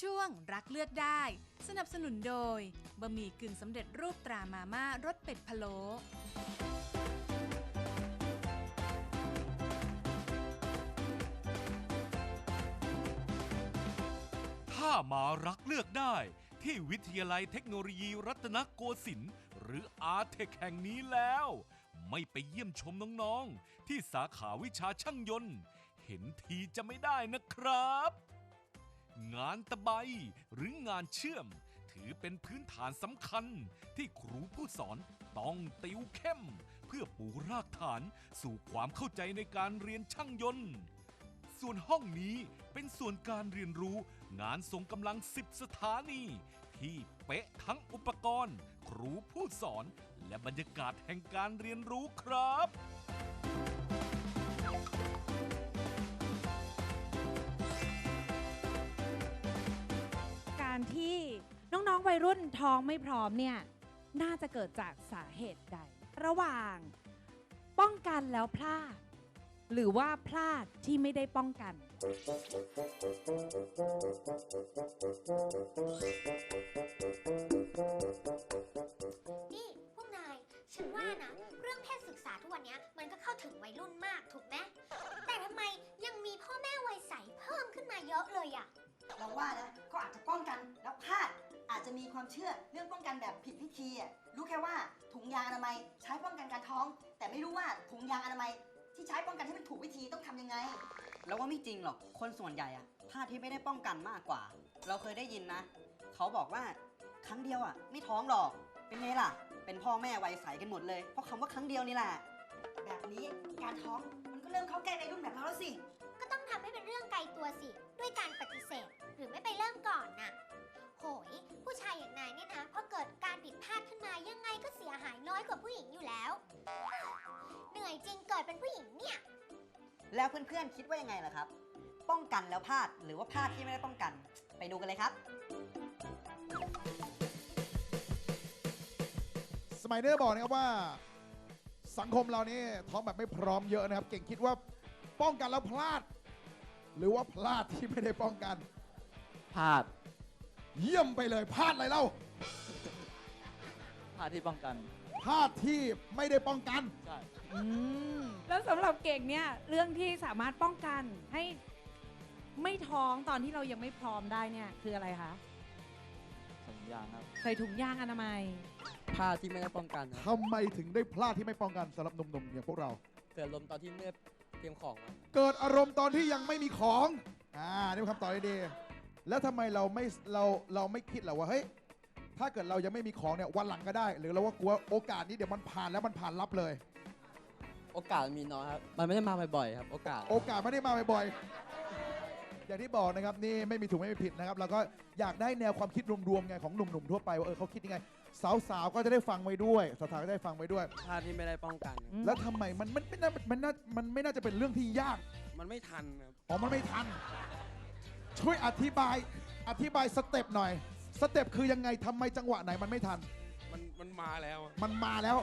ช่วงรักเลือกได้ สนับสนุนโดยบะหมี่กึ่งสำเร็จรูปตรามาม่ารสเป็ดพะโล้ถ้ามารักเลือกได้ ที่วิทยาลัยเทคโนโลยีรัตนโกสินทร์หรืออาเทคแห่งนี้แล้ว ไม่ไปเยี่ยมชมน้อง ๆ ที่สาขาวิชาช่างยนต์ เห็นทีจะไม่ได้นะครับานตะไบหรืองานเชื่อม ถือเป็นพื้นฐานสำคัญ ที่ครูผู้สอนต้องติวเข้ม เพื่อปูรากฐานสู่ความเข้าใจในการเรียนช่างยนต์ ส่วนห้องนี้เป็นส่วนการเรียนรู้งานทรงกำลัง 10 สถานี ที่เป๊ะทั้งอุปกรณ์ ครูผู้สอน และบรรยากาศแห่งการเรียนรู้ครับ การที่น้อง ๆ วัยรุ่นท้องไม่พร้อมเนี่ยน่าจะเกิดจากสาเหตุใด ระหว่างป้องกันแล้วพลาด หรือว่าพลาดที่ไม่ได้ป้องกัน นี่พวกนาย ฉันว่านะ เรื่องเพศศึกษาทุกวันเนี้ยมันก็เข้าถึงวัยรุ่นมากถูกไหมแต่ทำไมยังมีพ่อแม่วัยใสเพิ่มขึ้นมาเยอะเลยอะ เราว่านะก็อาจจะป้องกันแล้วพลาดอาจจะมีความเชื่อเรื่องป้องกันแบบผิดวิธีอะรู้แค่ว่าถุงยางอนามัยใช้ป้องกันการท้อง แต่ไม่รู้ว่าถุงยางอนามัยที่ใช้ป้องกันให้มันถูกวิธีต้องทำยังไงแล้วว่าไม่จริงหรอก คนส่วนใหญ่อะพลาดที่ไม่ได้ป้องกันมากกว่า เราเคยได้ยินนะ เขาบอกว่าครั้งเดียวอะไม่ท้องหรอก เป็นไงล่ะ เป็นพ่อแม่วัยใสกันหมดเลย เพราะคำว่าครั้งเดียวนี่แหละ แบบนี้การท้องมันก็เริ่มเข้าใกล้ในรุ่นแบบเราแล้วสิ ก็ต้องทำให้เป็นเรื่องไกลตัวสิ ด้วยการปฏิ ยหายน้อยกว่าผู้หญิงอยู่แล้ว เหนื่อยจริงเกิดเป็นผู้หญิงเนี่ย แล้วเพื่อนๆคิดว่ายังไงล่ะครับ ป้องกันแล้วพลาดหรือว่าพลาดที่ไม่ได้ป้องกัน ไปดูกันเลยครับสมัยเนอร์บอกนะครับว่า สังคมเรานี่ท้องแบบไม่พร้อมเยอะนะครับ เก่งคิดว่าป้องกันแล้วพลาด หรือว่าพลาดที่ไม่ได้ป้องกัน พลาด เยี่ยมไปเลยพลาดอะไรเล่า พลาดที่ป้องกันพลาดที่ไม่ได้ป้องกัน ใช่ อืมแล้วสำหรับเก่งเนี่ยเรื่องที่สามารถป้องกันให้ไม่ท้องตอนที่เรายังไม่พร้อมได้เนี่ยคืออะไรคะสัญญาณครับ ใส่ถุงยางอนามัยพลาดที่ไม่ได้ป้องกันนะทำไมถึงได้พลาดที่ไม่ป้องกันสำหรับหนุ่มๆอย่างพวกเรา เกิดลมตอนที่เมื่อเตรียมของมาเกิดอารมณ์ตอนที่ยังไม่มีของ อ่า นี่เป็นคำตอบที่ดี แล้วทำไมเราไม่ เรา เราไม่คิดเหรอว่า เฮ้ย ถ้าเกิดเรายังไม่มีของเนี่ยวันหลังก็ได้ หรือเราว่ากลัวโอกาสนี้เดี๋ยวมันผ่านแล้วมันผ่านลับเลย โอกาสมีน้อยครับ มันไม่ได้มาบ่อยๆครับ โอกาส โอกาสไม่ได้มาบ่อยๆอย่างที่บอกนะครับนี่ไม่มีถูกไม่มีผิดนะครับแล้วก็อยากได้แนวความคิดรวมๆไงของหนุ่มๆทั่วไปว่าเออเขาคิดยังไง สาวๆก็จะได้ฟังไว้ด้วยสาวๆก็ได้ฟังไว้ด้วยพลาดที่ไม่ได้ป้องกัน แล้วทำไมมันมันไม่น่ามันน่ามันไม่น่าจะเป็นเรื่องที่ยากมันไม่ทันครับ อ๋อมันไม่ทัน ช่วยอธิบายอธิบายสเต็ปหน่อย สเต็ปคือยังไงทำไมจังหวะไหนมันไม่ทัน มันมันมาแล้วมันมาแล้ว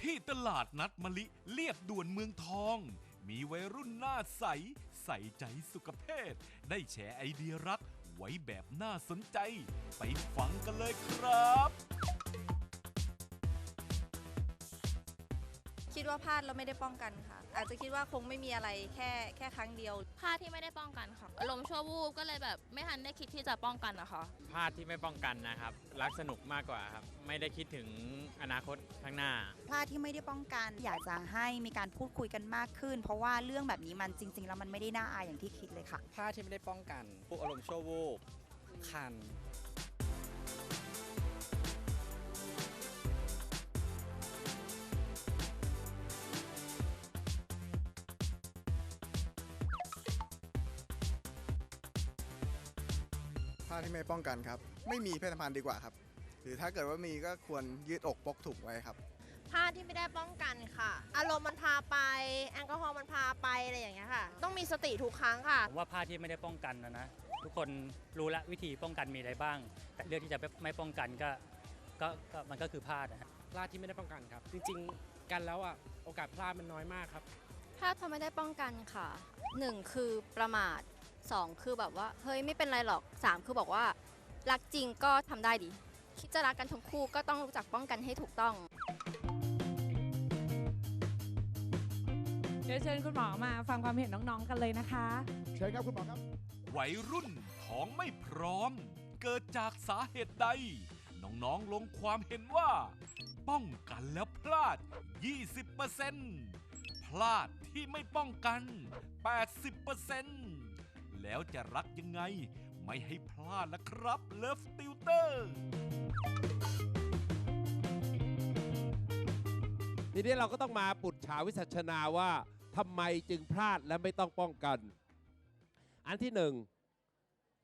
ที่ตลาดนัดมะลิเรียบด่วนเมืองทอง มีวัยรุ่นหน้าใส ใส่ใจสุขเพศ ได้แชร์ไอเดียรัก ไว้แบบน่าสนใจ ไปฟังกันเลยครับ คิดว่าพลาดแล้วไม่ได้ป้องกันค่ะ อาจจะคิดว่าคงไม่มีอะไรแค่แค่ครั้งเดียว พลาดที่ไม่ได้ป้องกันค่ะ อารมณ์ชั่ววูบก็เลยแบบไม่ทันได้คิดที่จะป้องกันนะคะ พลาดที่ไม่ป้องกันนะครับ รักสนุกมากกว่าครับ ไม่ได้คิดถึงอนาคตข้างหน้า พลาดที่ไม่ได้ป้องกัน อยากจะให้มีการพูดคุยกันมากขึ้น เพราะว่าเรื่องแบบนี้มันจริง ๆ แล้วมันไม่ได้น่าอายอย่างที่คิดเลยค่ะ พลาดที่ไม่ได้ป้องกันพวกอารมณ์ชั่ววูบคัน พลาดที่ไม่ป้องกันครับ ไม่มีเพศสัมพันธ์ดีกว่าครับ หรือถ้าเกิดว่ามีก็ควรยืดอกปกถุงไว้ครับพลาดที่ไม่ได้ป้องกันค่ะ อารมณ์มันพาไป แอลกอฮอล์มันพาไปอะไรอย่างเงี้ยค่ะ ต้องมีสติทุกครั้งค่ะ ผมว่าพลาดที่ไม่ได้ป้องกันนะนะ ทุกคนรู้แล้ววิธีป้องกันมีอะไรบ้าง แต่เรื่องที่จะไม่ป้องกันก็ก็ก็มันก็คือพลาดนะฮะ พลาดที่ไม่ได้ป้องกันครับ จริง ๆ กันแล้วอะโอกาสพลาดมันน้อยมากครับ ถ้าทำไม่ได้ป้องกันค่ะหนึ่งคือประมาท สองคือแบบว่าเฮ้ยไม่เป็นไรหรอกสามคือบอกว่า รักจริงก็ทำได้ดิ คิดจะรักกันทั้งคู่ก็ต้องรู้จักป้องกันให้ถูกต้อง เดี๋ยวเชิญคุณหมอมาฟังความเห็นน้องๆกันเลยนะคะ เชิญครับคุณหมอครับ วัยรุ่นท้องไม่พร้อม เกิดจากสาเหตุใด น้องๆลงความเห็นว่า ป้องกันแล้วพลาด 20%พลาดที่ไม่ป้องกัน 80% แล้วจะรักยังไง ไม่ให้พลาดละครับเลิฟติวเตอร์ทีนี้เราก็ต้องมาปุดฉาวิสัชนาว่าทำไมจึงพลาดและไม่ต้องป้องกัน อันที่หนึ่ง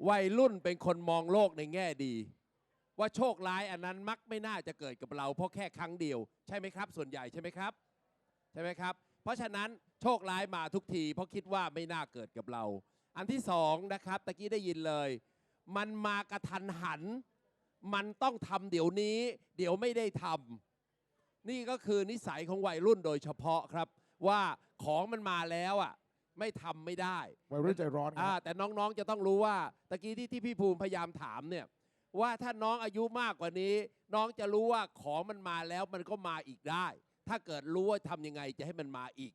วัยรุ่นเป็นคนมองโลกในแง่ดี ว่าโชคร้ายอันนั้นมักไม่น่าจะเกิดกับเรา เพราะแค่ครั้งเดียว ใช่ไหมครับ ส่วนใหญ่ใช่ไหมครับ ใช่ไหมครับ เพราะฉะนั้นโชคร้ายมาทุกที เพราะคิดว่าไม่น่าเกิดกับเรา อันที่สองนะครับตะกี้ได้ยินเลย มันมากระทันหัน มันต้องทำเดี๋ยวนี้ เดี๋ยวไม่ได้ทำนี่ก็คือนิสัยของวัยรุ่นโดยเฉพาะครับ ว่าของมันมาแล้วอะไม่ทำไม่ได้วัยรุ่นใจร้อนครับอ่าแต่น้องๆจะต้องรู้ว่าตะกี้ที่ที่พี่ภูมิพยายามถามเนี่ยว่าถ้าน้องอายุมากกว่านี้ น้องจะรู้ว่าของมันมาแล้วมันก็มาอีกได้ ถ้าเกิดรู้ว่าทำยังไงจะให้มันมาอีก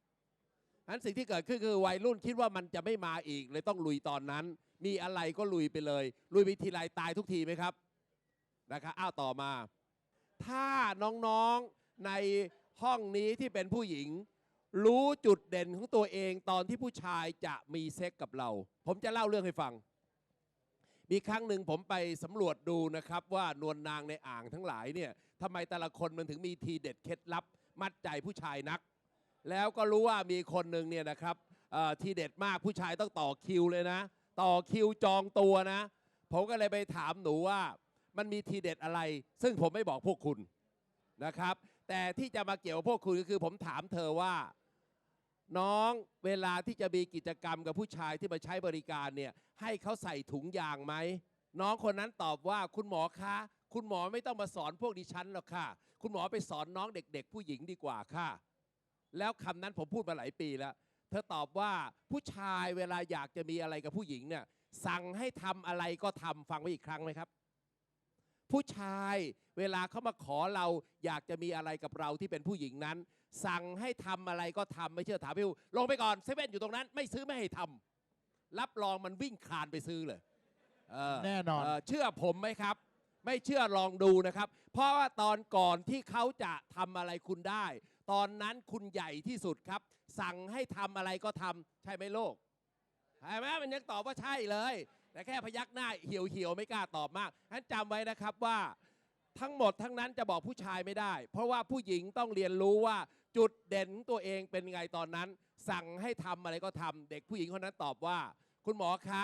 นั้นสิ่งที่เกิดขึ้นคือวัยรุ่นคิดว่ามันจะไม่มาอีก เลยต้องลุยตอนนั้น มีอะไรก็ลุยไปเลย ลุยไปทีไรตายทุกทีไหมครับนะครับอ้าวต่อมา ถ้าน้องๆในห้องนี้ที่เป็นผู้หญิง รู้จุดเด่นของตัวเองตอนที่ผู้ชายจะมีเซ็กกับเรา ผมจะเล่าเรื่องให้ฟัง มีครั้งหนึ่งผมไปสำรวจดูนะครับว่านวลนางในอ่างทั้งหลายเนี่ยทำไมแต่ละคนมันถึงมีทีเด็ดเคล็ดลับ มัดใจผู้ชายนัก แล้วก็รู้ว่ามีคนหนึ่งเนี่ยนะครับเอ่อทีเด็ดมากผู้ชายต้องต่อคิวเลยนะ ต่อคิวจองตัวนะ ผมก็เลยไปถามหนูว่ามันมีทีเด็ดอะไร ซึ่งผมไม่บอกพวกคุณนะครับ แต่ที่จะมาเกี่ยวพวกคุณก็คือผมถามเธอว่า น้องเวลาที่จะมีกิจกรรมกับผู้ชายที่มาใช้บริการเนี่ยให้เขาใส่ถุงยางไหมน้องคนนั้นตอบว่าคุณหมอคะคุณหมอไม่ต้องมาสอนพวกดิฉันหรอกค่ะ คุณหมอไปสอนน้องเด็ก ๆ ผู้หญิงดีกว่าค่ะ แล้วคำนั้นผมพูดมาหลายปีแล้ว เธอตอบว่าผู้ชายเวลาอยากจะมีอะไรกับผู้หญิงเนี่ยสั่งให้ทำอะไรก็ทำฟังไว้อีกครั้งไหมครับ ผู้ชายเวลาเขามาขอเราอยากจะมีอะไรกับเราที่เป็นผู้หญิงนั้น สั่งให้ทำอะไรก็ทำไม่เชื่อถามพี่อูลงไปก่อนเซเว่นอยู่ตรงนั้น ไม่ซื้อไม่ให้ทำรับรองมันวิ่งคลานไปซื้อเลยเแน่นอนเเชื่อผมไหมครับ ไม่เชื่อลองดูนะครับ เพราะว่าตอนก่อนที่เขาจะทำอะไรคุณได้ ตอนนั้นคุณใหญ่ที่สุดครับ สั่งให้ทำอะไรก็ทำใช่ไหมโลกใช่ไหมมันยังตอบว่าใช่เลย แต่แค่พยักหน้าเหี่ยวเหี่ยวไม่กล้าตอบมากฉะนั้นจำไว้นะครับว่าทั้งหมดทั้งนั้นจะบอกผู้ชายไม่ได้ เพราะว่าผู้หญิงต้องเรียนรู้ว่าจุดเด่นตัวเองเป็นไงตอนนั้น สั่งให้ทำอะไรก็ทำเด็กผู้หญิงคนนั้นตอบว่า คุณหมอคะ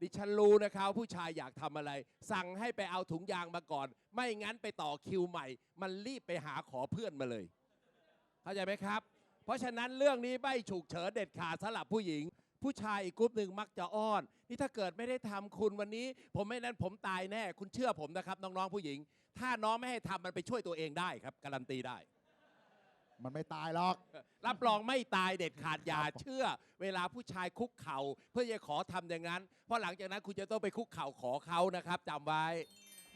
ดิฉันรู้นะครับผู้ชายอยากทำอะไร สั่งให้ไปเอาถุงยางมาก่อน ไม่งั้นไปต่อคิวใหม่ มันรีบไปหาขอเพื่อนมาเลย เข้าใจไหมครับ เพราะฉะนั้นเรื่องนี้ไม่ฉุกเฉินเด็ดขาดสำหรับผู้หญิง ผู้ชายอีกกลุ่มหนึ่งมักจะอ้อน นี่ถ้าเกิดไม่ได้ทำคุณวันนี้ ผมไม่นั้นผมตายแน่ คุณเชื่อผมนะครับน้องๆผู้หญิง ถ้าน้องไม่ให้ทำมันไปช่วยตัวเองได้ครับการันตีได้ มันไม่ตายหรอก รับรองไม่ตายเด็ดขาดอย่าเชื่อ เวลาผู้ชายคุกเข่า เพื่อจะขอทำอย่างนั้น เพราะหลังจากนั้นคุณจะต้องไปคุกเข่าขอเขานะครับจำไว้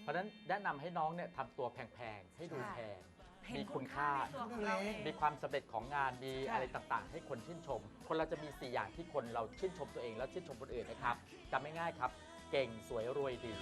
เพราะฉะนั้นแนะนำให้น้องเนี่ยทำตัวแพงๆให้ดูแพงเห็นมีคุณค่าคุณค่าในตัวของเราเองมีความสำเร็จของงาน มีค่ะอะไรต่างๆ ให้คนชื่นชม คนเราจะมี 4 อย่างที่คนเราชื่นชมตัวเอง แล้วชื่นชมคนอื่นนะครับจำไม่ง่ายครับ เก่งสวยรวยดี